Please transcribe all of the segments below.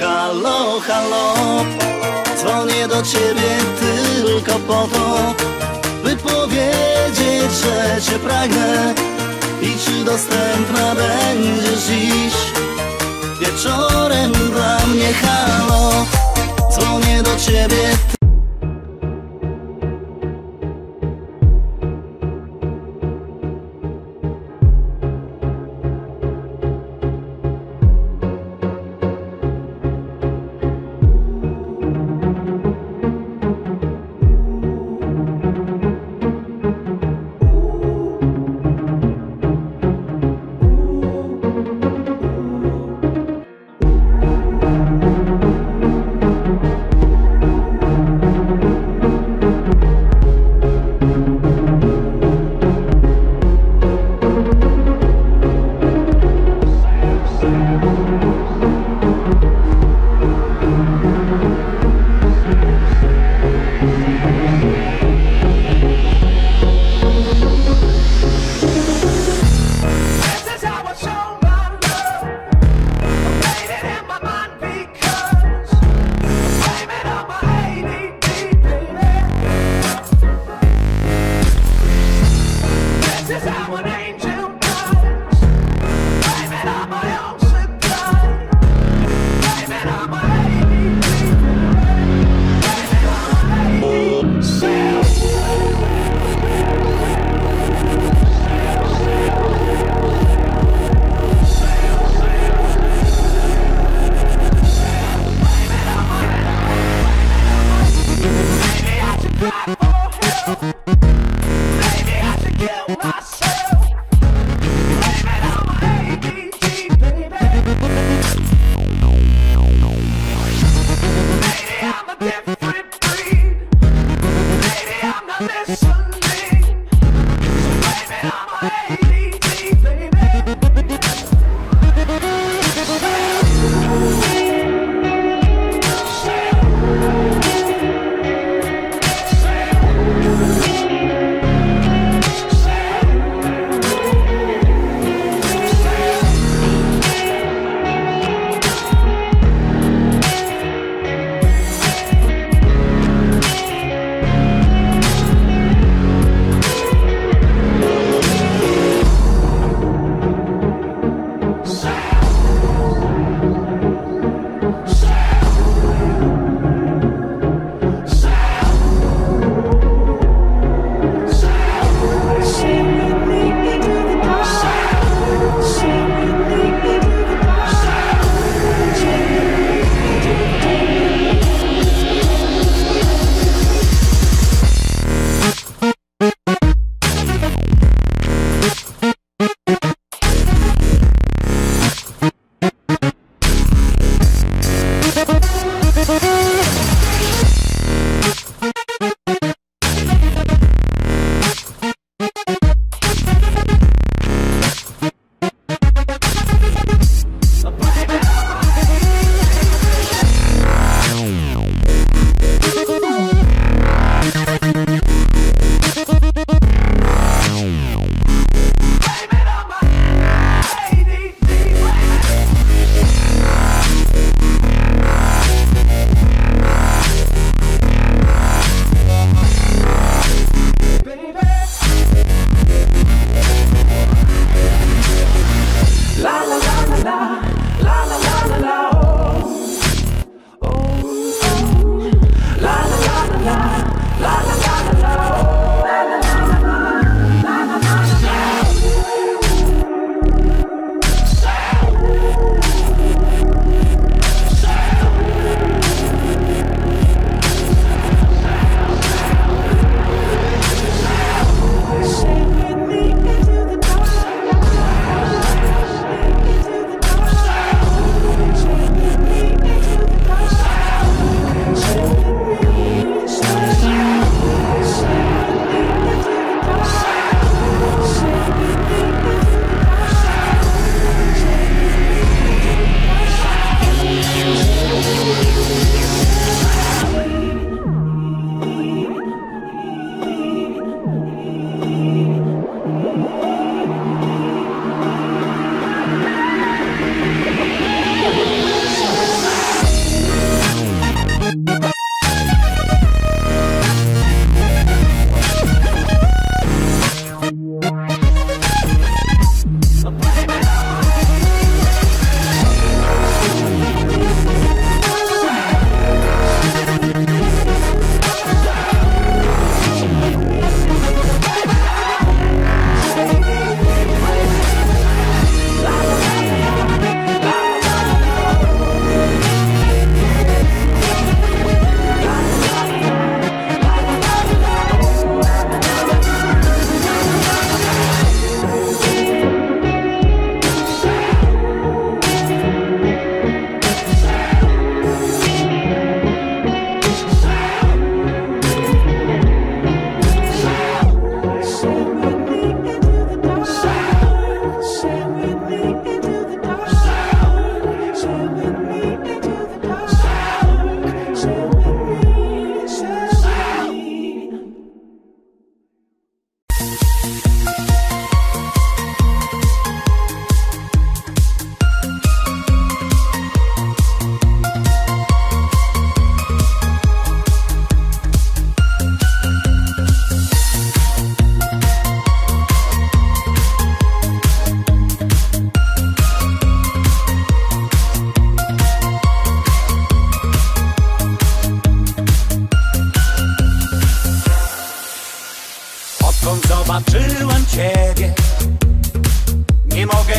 Halo, halo Dzwonię do ciebie tylko po to By powiedzieć, że cię pragnę I czy dostępna będziesz dziś. Wieczorem dla mnie halo Dzwonię do ciebie Thank you.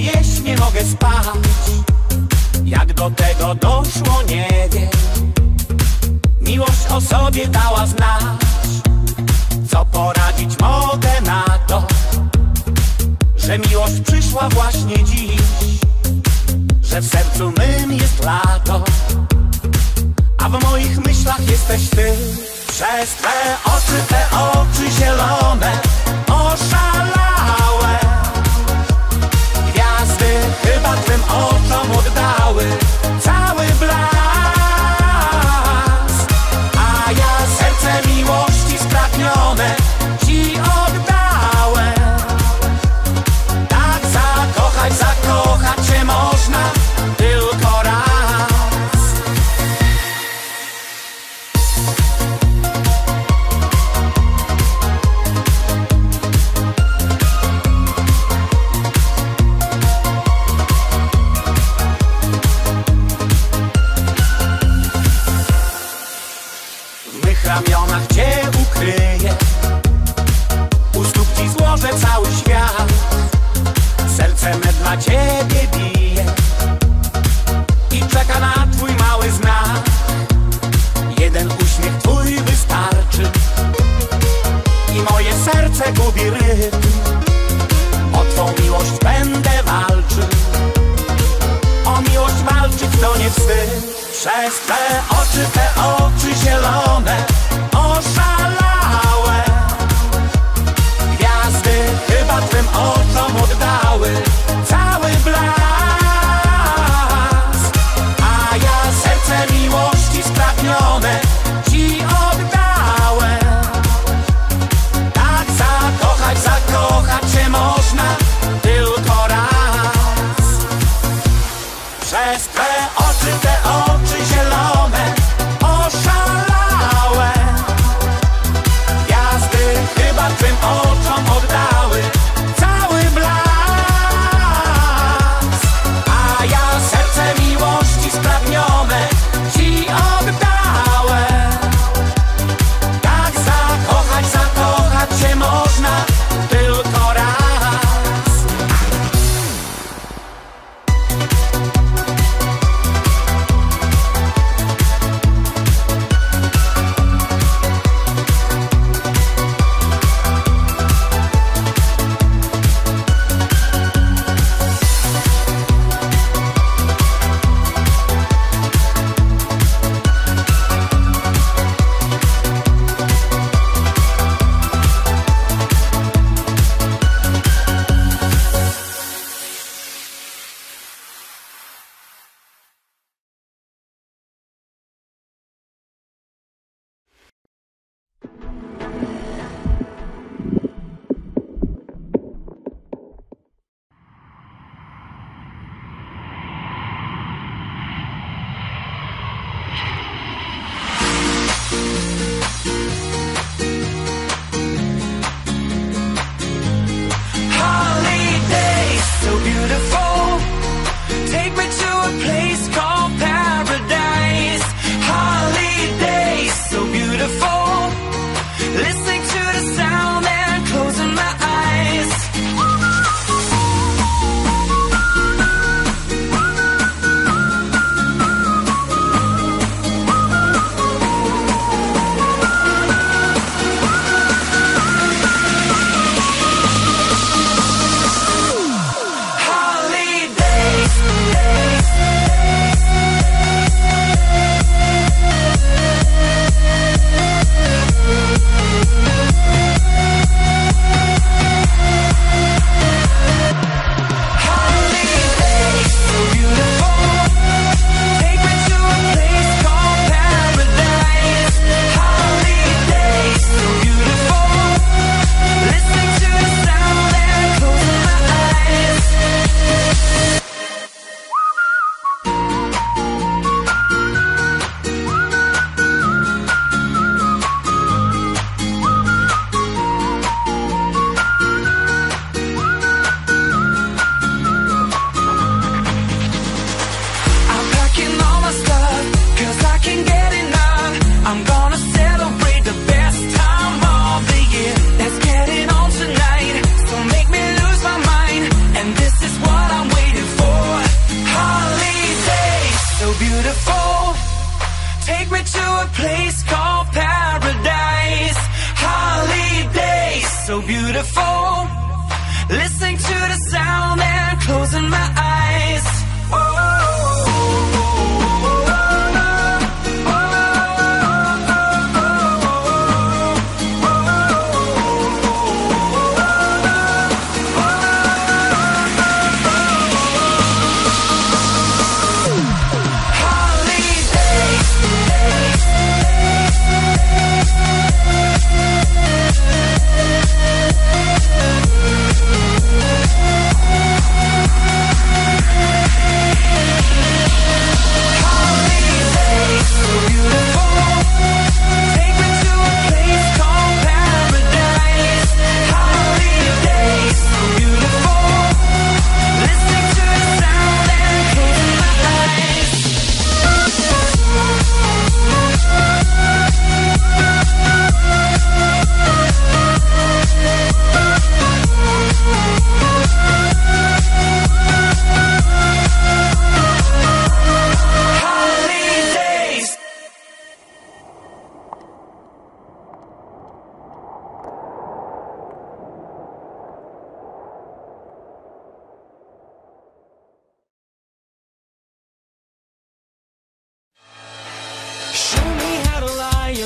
jeść, nie mogę spać. Jak do tego doszło, nie wiem. Miłość o sobie dała znać. Co poradzić mogę na to Że miłość przyszła właśnie dziś. Że w sercu mym jest lato A w moich myślach jesteś ty. Przez twe oczy, te oczy zielone Oszalałem chyba twym oczom oddały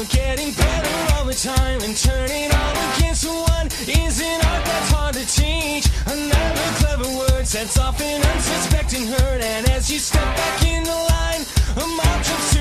You're getting better all the time and turning all against one is an art that's hard to teach. Another clever word sets off an unsuspecting hurt, and as you step back in the line, a mob jumps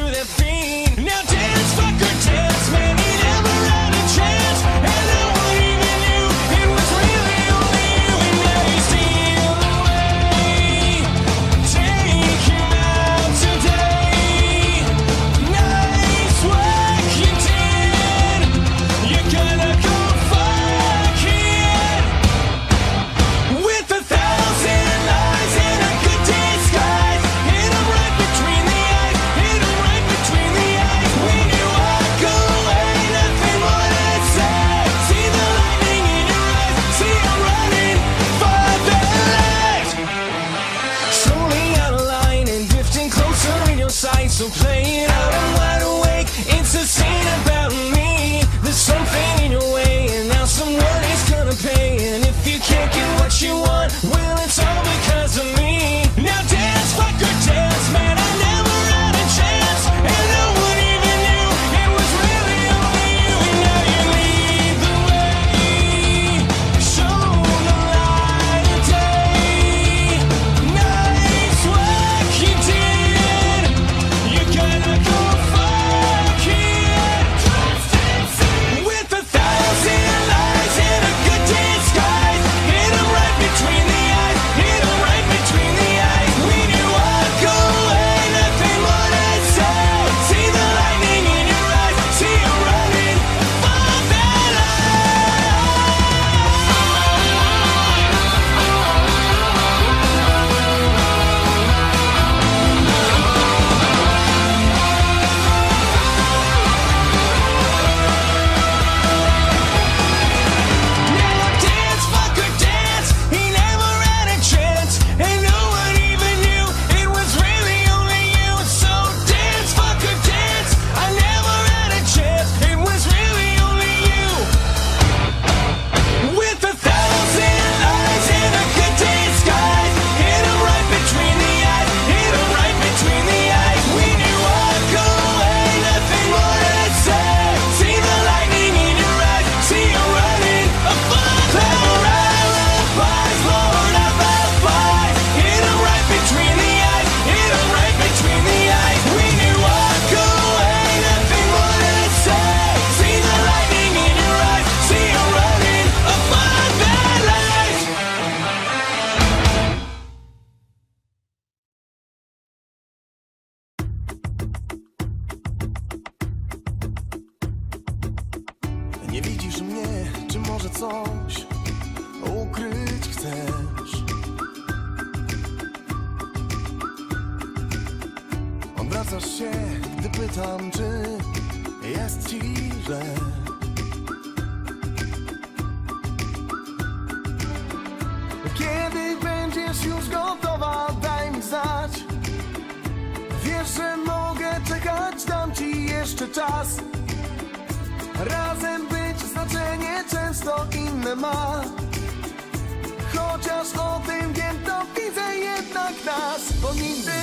ma. Chociaż o tym wiem, to widzę jednak nas Bo nigdy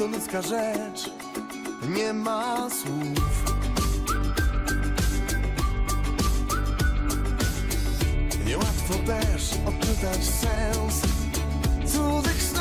to ludzka rzecz, nie ma słów. Niełatwo też odczytać sens cudzych snów.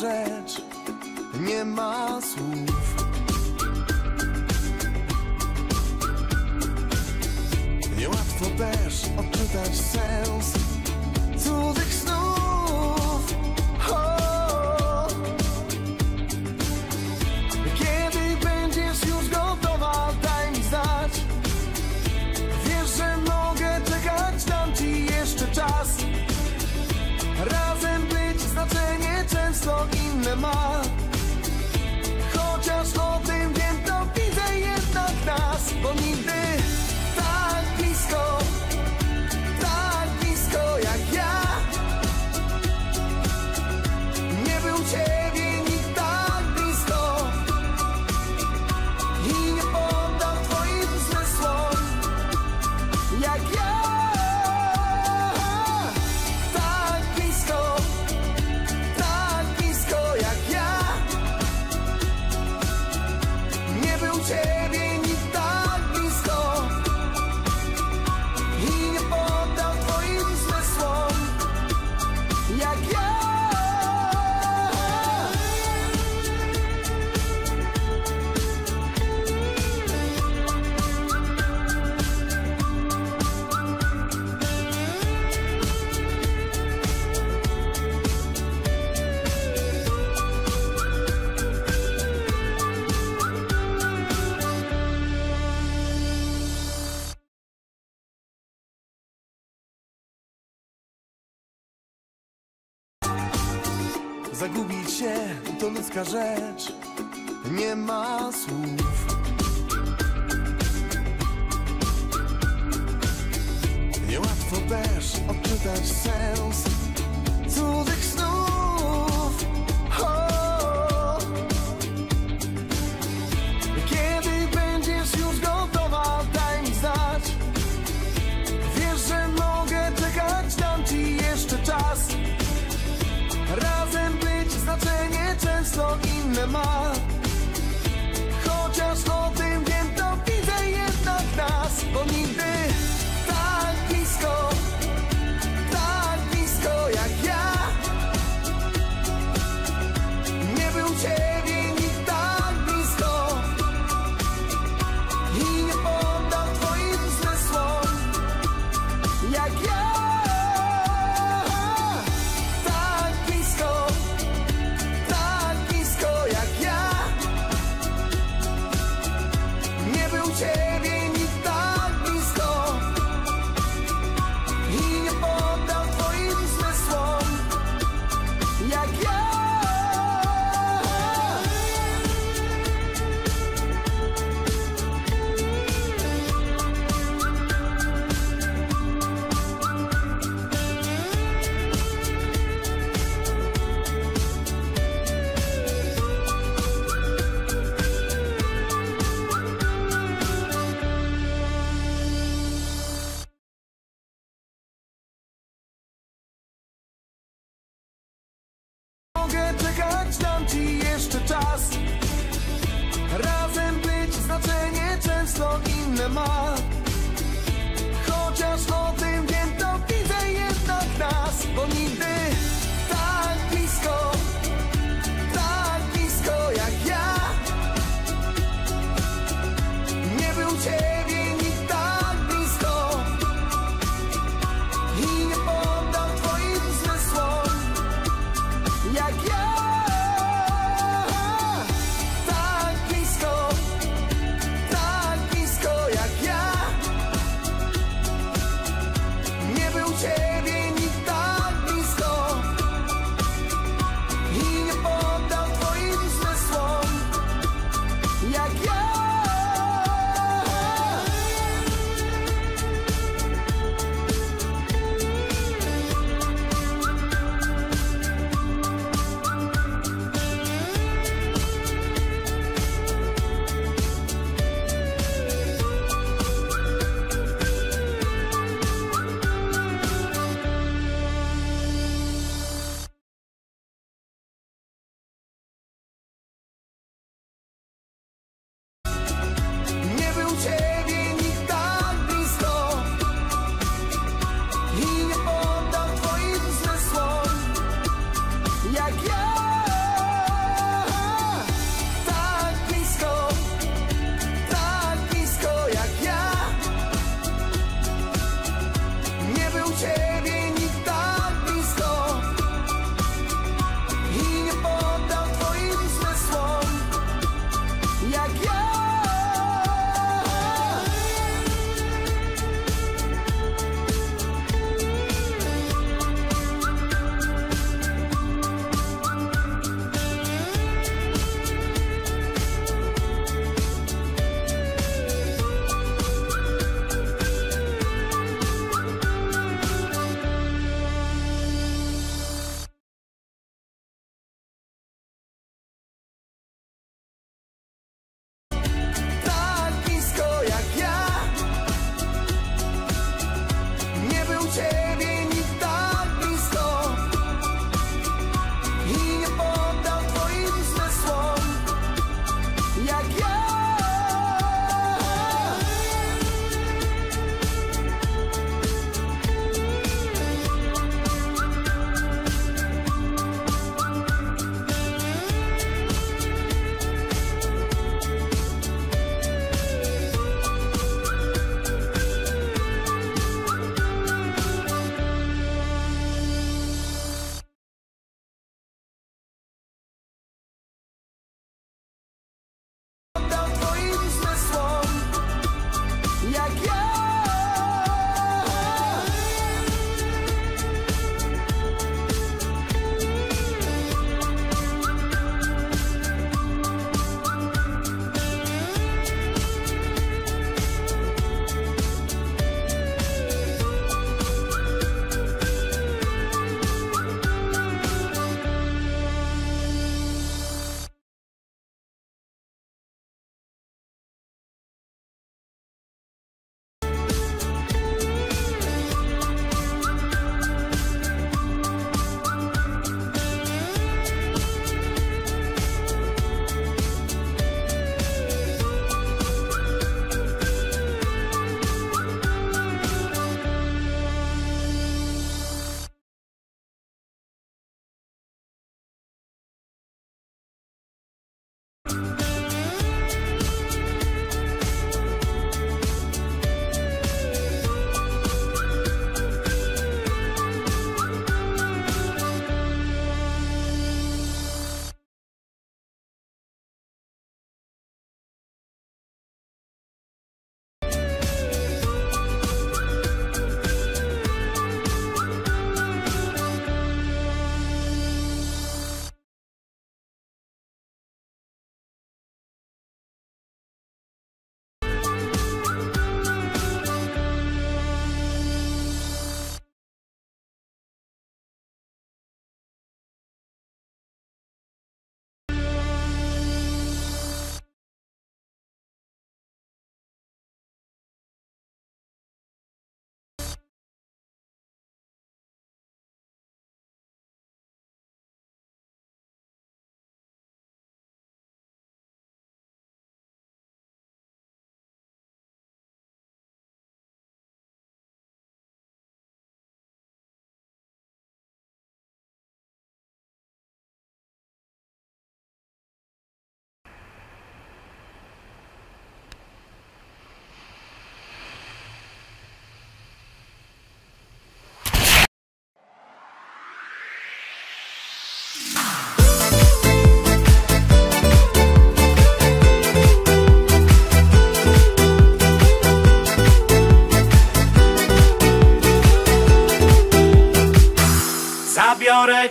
rzecz, nie ma słów. Zagubić się to ludzka rzecz, nie ma słów. Niełatwo też odczytać sens cudzych snów. them all.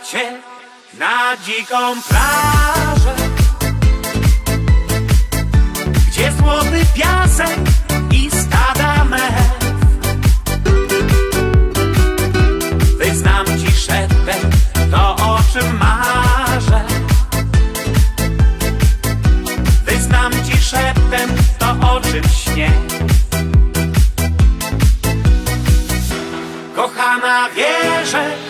Cię na dziką plażę. Gdzie złoty piasek i stada mew. Wyznam ci szeptem to o czym marzę. Wyznam ci szeptem to o czym śnię. Kochana wierzę